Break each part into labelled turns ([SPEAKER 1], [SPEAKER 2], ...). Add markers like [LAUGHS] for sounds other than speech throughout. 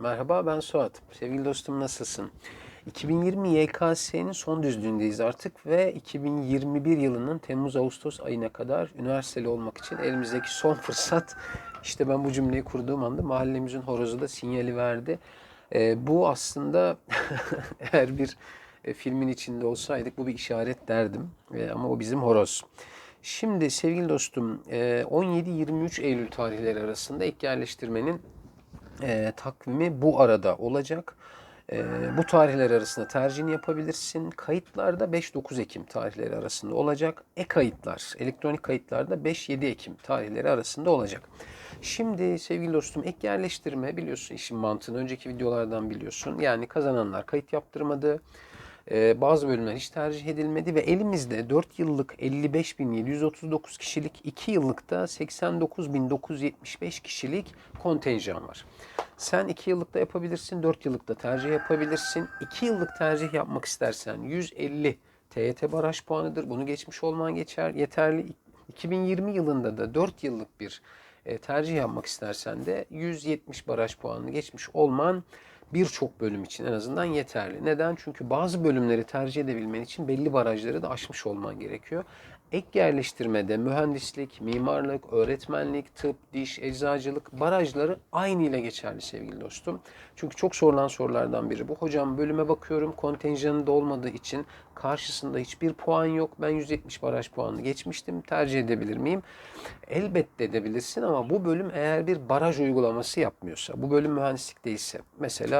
[SPEAKER 1] Merhaba ben Suat. Sevgili dostum nasılsın? 2020 YKS'nin son düzlüğündeyiz artık ve 2021 yılının Temmuz-Ağustos ayına kadar üniversiteli olmak için elimizdeki son [LAUGHS] fırsat. İşte ben bu cümleyi kurduğum anda mahallemizin horozu da sinyali verdi. Ee, bu aslında [LAUGHS] eğer bir e, filmin içinde olsaydık bu bir işaret derdim. E, ama o bizim horoz. Şimdi sevgili dostum e, 17-23 Eylül tarihleri arasında ilk yerleştirmenin e, takvimi bu arada olacak. E, bu tarihler arasında tercihini yapabilirsin. Kayıtlarda 5-9 Ekim tarihleri arasında olacak. E-kayıtlar, elektronik kayıtlarda 5-7 Ekim tarihleri arasında olacak. Şimdi sevgili dostum ek yerleştirme biliyorsun işin mantığını önceki videolardan biliyorsun. Yani kazananlar kayıt yaptırmadı. Ee, bazı bölümler hiç tercih edilmedi ve elimizde 4 yıllık 55.739 kişilik, 2 yıllıkta 89.975 kişilik kontenjan var. Sen 2 yıllıkta yapabilirsin, 4 yıllıkta tercih yapabilirsin. 2 yıllık tercih yapmak istersen 150 TYT baraj puanıdır. Bunu geçmiş olman geçer, yeterli. 2020 yılında da 4 yıllık bir e, tercih yapmak istersen de 170 baraj puanını geçmiş olman birçok bölüm için en azından yeterli. Neden? Çünkü bazı bölümleri tercih edebilmen için belli barajları da aşmış olman gerekiyor. Ek yerleştirmede mühendislik, mimarlık, öğretmenlik, tıp, diş, eczacılık barajları aynı ile geçerli sevgili dostum. Çünkü çok sorulan sorulardan biri bu. Hocam bölüme bakıyorum kontenjanında olmadığı için karşısında hiçbir puan yok. Ben 170 baraj puanını geçmiştim. Tercih edebilir miyim? Elbette edebilirsin ama bu bölüm eğer bir baraj uygulaması yapmıyorsa, bu bölüm mühendislik değilse, mesela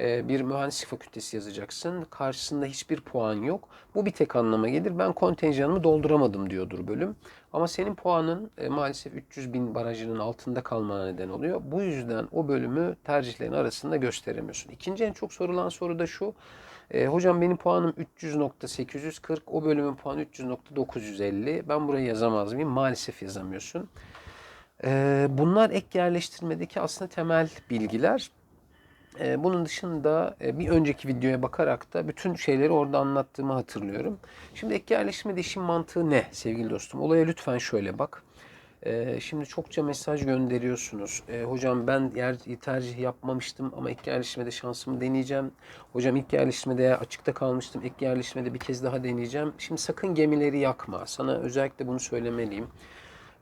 [SPEAKER 1] e, bir mühendislik fakültesi yazacaksın. Karşısında hiçbir puan yok. Bu bir tek anlama gelir. Ben kontenjanımı dolduramadım diyordur bölüm. Ama senin puanın e, maalesef 300 bin barajının altında kalmana neden oluyor. Bu yüzden o bölümü tercihlerin arasında gösteremiyorsun. İkinci en çok sorulan soru da şu. E, hocam benim puanım 300.840, o bölümün puanı 300.950. Ben burayı yazamaz mıyım? Maalesef yazamıyorsun. E, bunlar ek yerleştirmedeki aslında temel bilgiler. E, bunun dışında e, bir önceki videoya bakarak da bütün şeyleri orada anlattığımı hatırlıyorum. Şimdi ek yerleştirmede işin mantığı ne sevgili dostum? Olaya lütfen şöyle bak. E, şimdi çokça mesaj gönderiyorsunuz. E, hocam ben yer tercih yapmamıştım ama ilk yerleştirmede şansımı deneyeceğim. Hocam ilk yerleştirmede açıkta kalmıştım. İlk yerleştirmede bir kez daha deneyeceğim. Şimdi sakın gemileri yakma. Sana özellikle bunu söylemeliyim.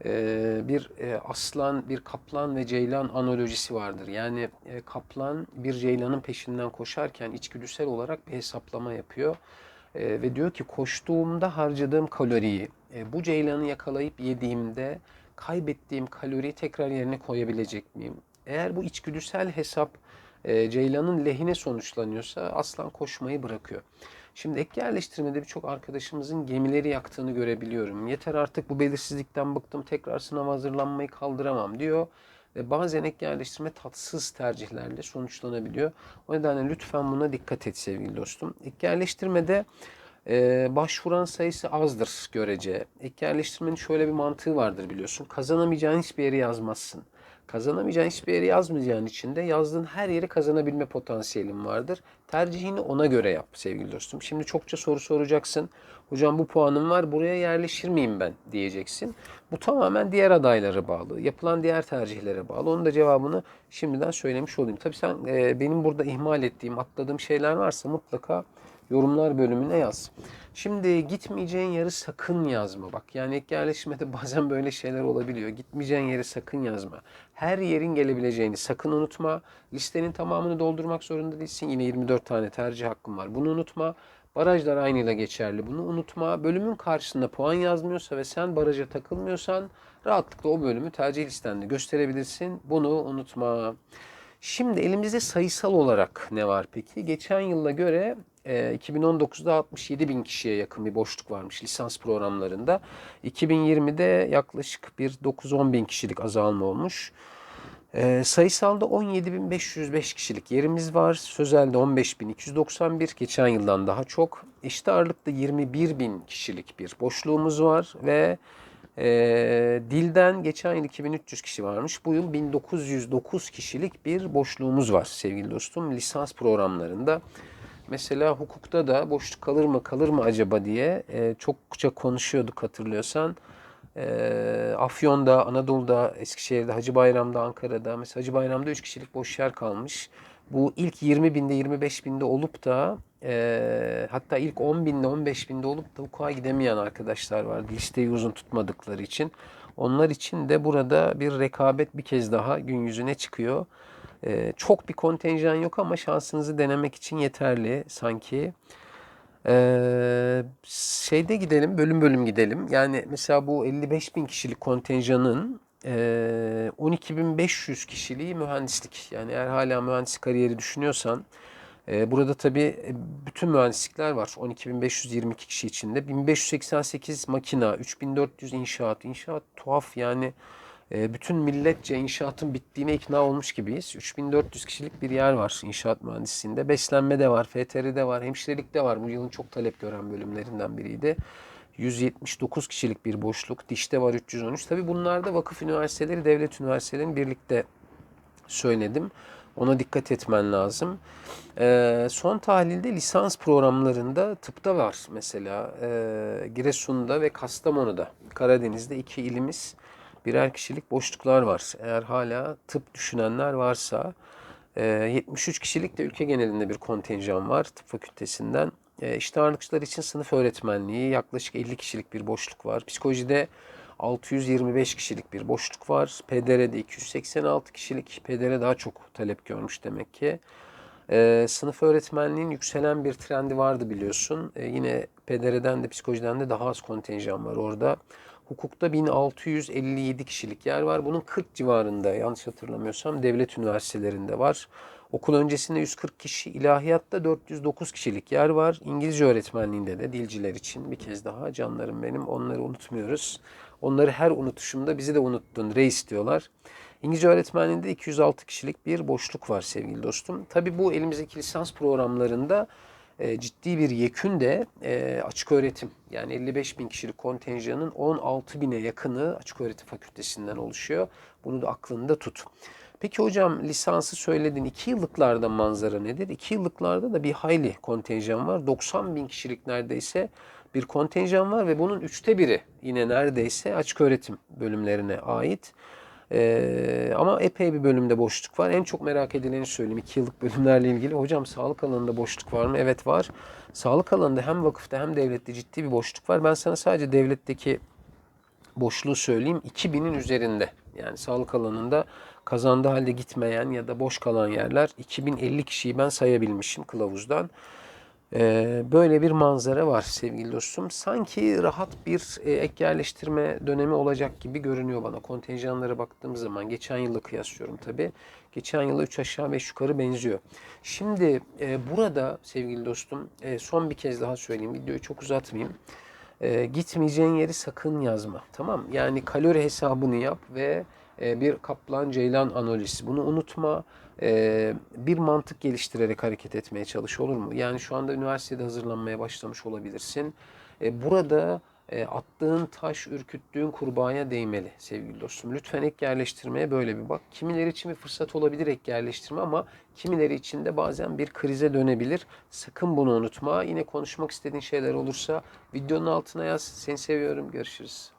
[SPEAKER 1] Ee, bir e, aslan, bir kaplan ve ceylan analojisi vardır. Yani e, kaplan bir ceylanın peşinden koşarken içgüdüsel olarak bir hesaplama yapıyor. E, ve diyor ki koştuğumda harcadığım kaloriyi bu ceylanı yakalayıp yediğimde kaybettiğim kaloriyi tekrar yerine koyabilecek miyim? Eğer bu içgüdüsel hesap ceylanın lehine sonuçlanıyorsa aslan koşmayı bırakıyor. Şimdi ek yerleştirmede birçok arkadaşımızın gemileri yaktığını görebiliyorum. Yeter artık bu belirsizlikten bıktım tekrar sınava hazırlanmayı kaldıramam diyor. Ve bazen ek yerleştirme tatsız tercihlerle sonuçlanabiliyor. O nedenle lütfen buna dikkat et sevgili dostum. Ek yerleştirmede e, başvuran sayısı azdır görece. Ek yerleştirmenin şöyle bir mantığı vardır biliyorsun. Kazanamayacağın hiçbir yeri yazmazsın. Kazanamayacağın hiçbir yeri yazmayacağın için de yazdığın her yeri kazanabilme potansiyelin vardır. Tercihini ona göre yap sevgili dostum. Şimdi çokça soru soracaksın. Hocam bu puanım var buraya yerleşir miyim ben diyeceksin. Bu tamamen diğer adaylara bağlı. Yapılan diğer tercihlere bağlı. Onun da cevabını şimdiden söylemiş olayım. Tabii sen e, benim burada ihmal ettiğim, atladığım şeyler varsa mutlaka yorumlar bölümüne yaz. Şimdi gitmeyeceğin yeri sakın yazma. Bak yani ek yerleşmede [LAUGHS] bazen böyle şeyler olabiliyor. Gitmeyeceğin yeri sakın yazma. Her yerin gelebileceğini sakın unutma. Listenin tamamını doldurmak zorunda değilsin. Yine 24 tane tercih hakkın var. Bunu unutma. Barajlar aynıyla geçerli. Bunu unutma. Bölümün karşısında puan yazmıyorsa ve sen baraja takılmıyorsan rahatlıkla o bölümü tercih listende gösterebilirsin. Bunu unutma. Şimdi elimizde sayısal olarak ne var peki? Geçen yıla göre 2019'da e, 67 bin kişiye yakın bir boşluk varmış lisans programlarında. 2020'de yaklaşık bir 9-10 bin kişilik azalma olmuş. E, sayısalda 17.505 kişilik yerimiz var. Sözelde 15.291 geçen yıldan daha çok. İşte ağırlıkta 21 bin kişilik bir boşluğumuz var ve e, dilden geçen yıl 2300 kişi varmış. Bu yıl 1909 kişilik bir boşluğumuz var sevgili dostum lisans programlarında. Mesela hukukta da boşluk kalır mı kalır mı acaba diye e, çokça konuşuyorduk hatırlıyorsan. E, Afyon'da, Anadolu'da, Eskişehir'de, Hacı Bayram'da, Ankara'da. Mesela Hacı Bayram'da 3 kişilik boş yer kalmış. bu ilk 20 binde 25 binde olup da e, hatta ilk 10 binde 15 binde olup da hukuka gidemeyen arkadaşlar var. Listeyi uzun tutmadıkları için. Onlar için de burada bir rekabet bir kez daha gün yüzüne çıkıyor. E, çok bir kontenjan yok ama şansınızı denemek için yeterli sanki. Ee, şeyde gidelim, bölüm bölüm gidelim. Yani mesela bu 55 bin kişilik kontenjanın e, 12.500 kişiliği mühendislik. Yani eğer hala mühendislik kariyeri düşünüyorsan, e, burada tabii e, bütün mühendislikler var. 12.522 kişi içinde. 1588 makina, 3400 inşaat. İnşaat tuhaf yani. E, bütün milletçe inşaatın bittiğine ikna olmuş gibiyiz. 3400 kişilik bir yer var inşaat mühendisliğinde. Beslenme de var, FTR de var, hemşirelik de var. Bu yılın çok talep gören bölümlerinden biriydi. 179 kişilik bir boşluk. Dişte var 313. Tabi bunlar da vakıf üniversiteleri, devlet üniversitelerinin birlikte söyledim. Ona dikkat etmen lazım. Ee, son tahlilde lisans programlarında tıpta var mesela. Ee, Giresun'da ve Kastamonu'da. Karadeniz'de iki ilimiz birer kişilik boşluklar var. Eğer hala tıp düşünenler varsa e, 73 kişilik de ülke genelinde bir kontenjan var tıp fakültesinden. E, işte ağırlıkçılar için sınıf öğretmenliği yaklaşık 50 kişilik bir boşluk var. Psikolojide 625 kişilik bir boşluk var. PDR'de 286 kişilik. PDR daha çok talep görmüş demek ki. Ee, sınıf öğretmenliğin yükselen bir trendi vardı biliyorsun. Ee, yine PDR'den de psikolojiden de daha az kontenjan var orada. Hukukta 1657 kişilik yer var. Bunun 40 civarında yanlış hatırlamıyorsam devlet üniversitelerinde var. Okul öncesinde 140 kişi, ilahiyatta 409 kişilik yer var. İngilizce öğretmenliğinde de dilciler için bir kez daha canlarım benim onları unutmuyoruz. Onları her unutuşumda bizi de unuttun reis diyorlar. İngilizce öğretmenliğinde 206 kişilik bir boşluk var sevgili dostum. Tabi bu elimizdeki lisans programlarında e, ciddi bir yekün de e, açık öğretim. Yani 55 bin kişilik kontenjanın 16 bine yakını açık öğretim fakültesinden oluşuyor. Bunu da aklında tut. Peki hocam lisansı söyledin. 2 yıllıklarda manzara nedir? 2 yıllıklarda da bir hayli kontenjan var. 90 bin kişilik neredeyse bir kontenjan var ve bunun üçte biri yine neredeyse açık öğretim bölümlerine ait. Ee, ama epey bir bölümde boşluk var. En çok merak edileni söyleyeyim. 2 yıllık bölümlerle ilgili. Hocam sağlık alanında boşluk var mı? Evet var. Sağlık alanında hem vakıfta hem devlette ciddi bir boşluk var. Ben sana sadece devletteki boşluğu söyleyeyim. 2000'in üzerinde. Yani sağlık alanında kazandığı halde gitmeyen ya da boş kalan yerler 2050 kişiyi ben sayabilmişim kılavuzdan. Ee, böyle bir manzara var sevgili dostum. Sanki rahat bir e, ek yerleştirme dönemi olacak gibi görünüyor bana. Kontenjanlara baktığım zaman geçen yılla kıyaslıyorum tabii. Geçen yıla 3 aşağı 5 yukarı benziyor. Şimdi e, burada sevgili dostum e, son bir kez daha söyleyeyim. Videoyu çok uzatmayayım. E, gitmeyeceğin yeri sakın yazma. Tamam Yani kalori hesabını yap ve bir kaplan ceylan analizi. Bunu unutma. E, bir mantık geliştirerek hareket etmeye çalış olur mu? Yani şu anda üniversitede hazırlanmaya başlamış olabilirsin. E, burada e, attığın taş, ürküttüğün kurbağaya değmeli sevgili dostum. Lütfen ek yerleştirmeye böyle bir bak. Kimileri için bir fırsat olabilir ek yerleştirme ama kimileri için de bazen bir krize dönebilir. Sakın bunu unutma. Yine konuşmak istediğin şeyler olursa videonun altına yaz. Seni seviyorum. Görüşürüz.